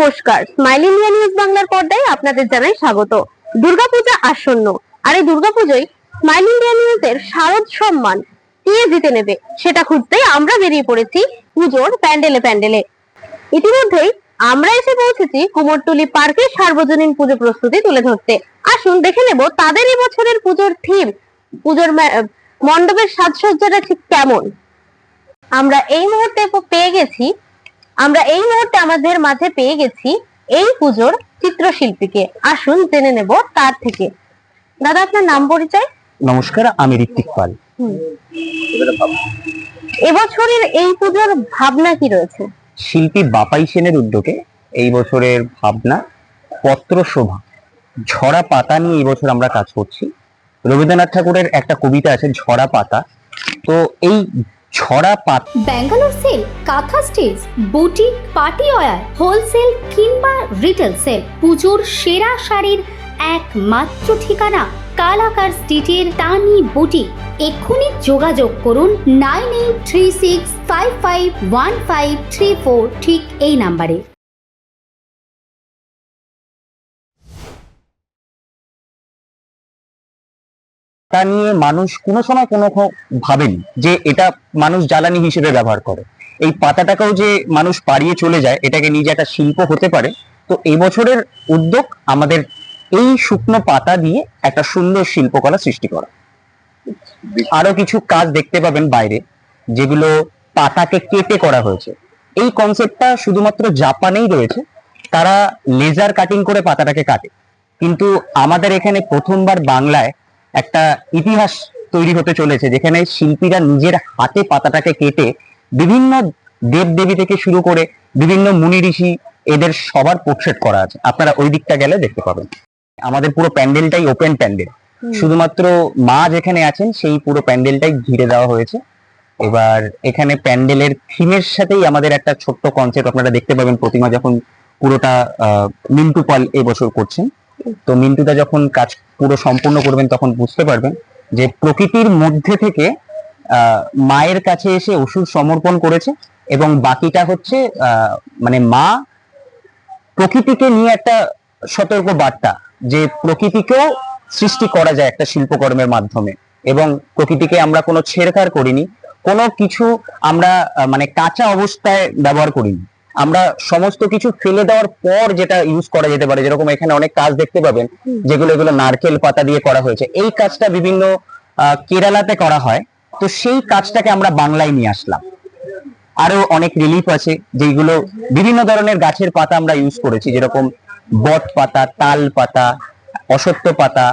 নমস্কার। Smile India news বাংলার পর্দায় আপনাদের জানাই স্বাগত। দুর্গাপূজা আসন্ন। আর এই দুর্গাপুজোয় স্মাইল ইন্ডিয়া নিউজের শারদ সম্মান কে জিতে নেবে সেটা খুঁজতে আমরা বেরিয়ে পড়েছি পুজোর প্যান্ডেলে প্যান্ডেলে। ইতিমধ্যেই আমরা এসে পৌঁছেছি কুমোরটুলি পার্কে সার্বজনীন পুজো প্রস্তুতি তুলে ধরতে। আসুন, দেখে নেব তাদের এই বছরের পুজোর থিম পুজোর মণ্ডপের সাজসজ্জাটা ঠিক কেমন? আমরা এই মুহূর্তে পেয়ে গেছি আমরা এই মুহূর্তে আমাদের মাঝে পেয়ে গেছি এই পুজোর চিত্রশিল্পীকে। আসুন জেনে নেব তার থেকে। দাদা আপনার নাম পরিচয়? নমস্কার আমি ঋত্বিক পাল। এবছরের এই পুজোর ভাবনা কি রয়েছে? শিল্পী বাপাই সেনের উদ্যোগে এই বছরের ভাবনা পত্র শোভা। ঝরা পাতা নিয়ে এই বছর আমরা কাজ করছি। রবীন্দ্রনাথ ঠাকুরের একটা কবিতা আছে ঝরা পাতা। তো এই ঝরা পাত। ব্যাঙ্গালোর সেল, কাঁথা স্টেজ বুটিক পার্টি ওয়ার হোলসেল কিংবা রিটেল সেল, পুজোর সেরা শাড়ির একমাত্র ঠিকানা কালাকার স্ট্রিটের তানি বুটিক। এক্ষুনি যোগাযোগ করুন nine eight three six five five one five three four, ঠিক এই নাম্বারে। নিয়ে মানুষ কোনো সময় কোনো ভাবেনি যে এটা মানুষ জ্বালানি হিসেবে ব্যবহার করে। এই পাতাটাকেও যে মানুষ পাড়িয়ে চলে যায়, এটাকে নিজে একটা শিল্প হতে পারে, তো এই বছরের উদ্যোগ আমাদের এই শুকনো পাতা দিয়ে একটা সুন্দর শিল্পকলা সৃষ্টি করা। আরও কিছু কাজ দেখতে পাবেন বাইরে, যেগুলো পাতাকে কেটে করা হয়েছে। এই কনসেপ্টটা শুধুমাত্র জাপানেই রয়েছে, তারা লেজার কাটিং করে পাতাটাকে কাটে। কিন্তু আমাদের এখানে প্রথমবার বাংলায় একটা ইতিহাস তৈরি হতে চলেছে যেখানে শিল্পীরা নিজের হাতে পাতাটাকে কেটে বিভিন্ন দেবদেবী থেকে শুরু করে বিভিন্ন মুনি ঋষি এদের সবার পোর্ট্রেট করা আছে। আপনারা ওই দিকটা গেলে দেখতে পাবেন। আমাদের পুরো প্যান্ডেলটাই ওপেন প্যান্ডেল। শুধুমাত্র মা যেখানে আছেন সেই পুরো প্যান্ডেলটাই ঘিরে দেওয়া হয়েছে। এবার এখানে প্যান্ডেলের থিমের সাথেই আমাদের একটা ছোট্ট কনসেপ্ট আপনারা দেখতে পাবেন প্রতিমা যখন পুরোটা আহ, মিন্টু পাল এবছর করছেন। তো মিন্টুদা যখন কাজ পুরো সম্পূর্ণ করবেন তখন বুঝতে পারবেন যে প্রকৃতির মধ্যে থেকে মায়ের কাছে এসে ওষুধ সমর্পণ করেছে এবং বাকিটা হচ্ছে মানে মা প্রকৃতিকে নিয়ে একটা সতর্ক বার্তা যে প্রকৃতিকেও সৃষ্টি করা যায় একটা শিল্পকর্মের মাধ্যমে এবং প্রকৃতিকে আমরা কোনো ছেড়খাড় করিনি, কোনো কিছু আমরা মানে কাঁচা অবস্থায় ব্যবহার করিনি। আমরা সমস্ত কিছু ফেলে দেওয়ার পর যেটা ইউজ করা যেতে পারে যেরকম এখানে অনেক কাজ দেখতে পাবেন যেগুলো এগুলো নারকেল পাতা দিয়ে করা হয়েছে। এই কাজটা বিভিন্ন কেরালাতে করা হয়। তো সেই কাজটাকে আমরা বাংলায় নিয়ে আসলাম। আরও অনেক রিলিফ আছে যেগুলো বিভিন্ন ধরনের গাছের পাতা আমরা ইউজ করেছি যেরকম বট পাতা তাল পাতা অসত্য পাতা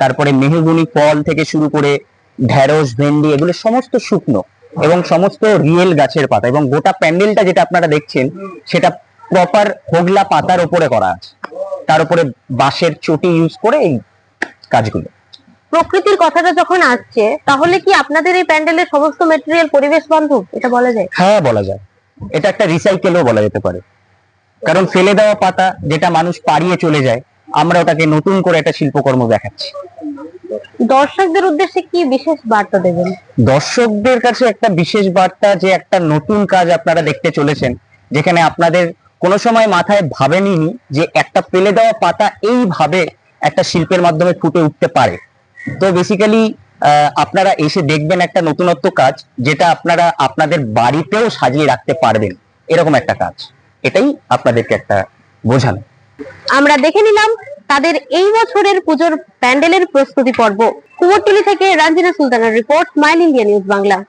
তারপরে মেহগুনি ফল থেকে শুরু করে ঢেঁড়স ভেন্ডি এগুলো সমস্ত শুকনো। এবং সমস্ত রিয়েল গাছের পাতা এবং গোটা প্যান্ডেলটা যেটা আপনারা দেখছেন সেটা প্রপার হোগলা পাতার উপরে করা আছে। তার উপরে বাঁশের চটি ইউজ করে এই কাজগুলো। প্রকৃতির কথাটা যখন আসছে তাহলে কি আপনাদের এই প্যান্ডেলের সমস্ত মেটেরিয়াল পরিবেশ বান্ধব? এটা বলা যায়? হ্যাঁ বলা যায়। এটা একটা রিসাইকেলও বলা যেতে পারে। কারণ ফেলে দেওয়া পাতা যেটা মানুষ পাড়িয়ে চলে যায় আমরা ওটাকে নতুন করে একটা শিল্পকর্ম দেখাচ্ছি। দর্শকদের উদ্দেশ্যে কি বিশেষ বার্তা দেবেন? দর্শকদের কাছে একটা বিশেষ বার্তা যে একটা নতুন কাজ আপনারা দেখতে চলেছেন যেখানে আপনাদের কোনো সময় মাথায় ভাবেনি যে একটা ফেলে দেওয়া পাতা এইভাবে একটা শিল্পের মাধ্যমে ফুটে উঠতে পারে। তো বেসিক্যালি আপনারা এসে দেখবেন একটা নতুনত্ব কাজ যেটা আপনারা আপনাদের বাড়িতেও সাজিয়ে রাখতে পারবেন। এরকম একটা কাজ। এটাই আপনাদেরকে একটা বোঝানো। আমরা দেখে নিলাম তাদের এই বছরের পুজোর প্যান্ডেলের প্রস্তুতি পর্ব। কুমোরটুলি থেকে রাঞ্জিনা সুলতানের রিপোর্ট মাইল ইন্ডিয়া নিউজ বাংলা।